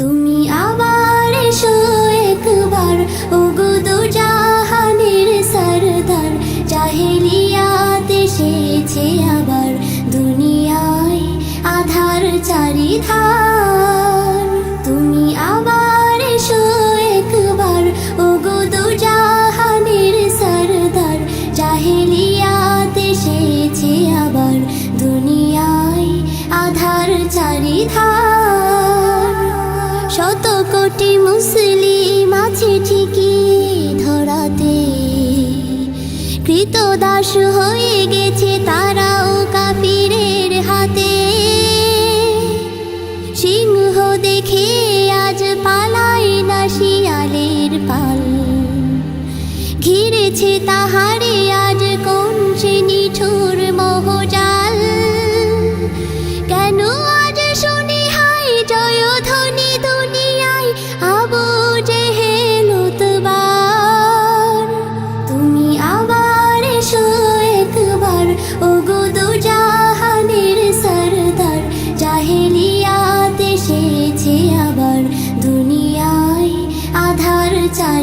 তুমি আবার এসো একবার, ওগো দু জাহানের সরদার। জাহেলিয়াত এসেছে আবার, দুনিয়ায় আধার চারিধার। তুমি আবার এসো একবার, ওগো দু জাহানের সরদার। জাহেলিয়াত এসেছে আবার, দুনিয়ায় আধার চারিধার। শত কোটি মুসলিম আছে ঠিকই ধরাতে। কৃতদাস হয়ে গেছে তারাও কাফিরের হাতে। সিংহ দেখে আজ পালায় না শিয়ালের পাল। ঘিরেছে তাহারে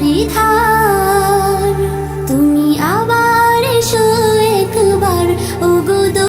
এসেছে আবার দুনিয়ায় আধার চারিধার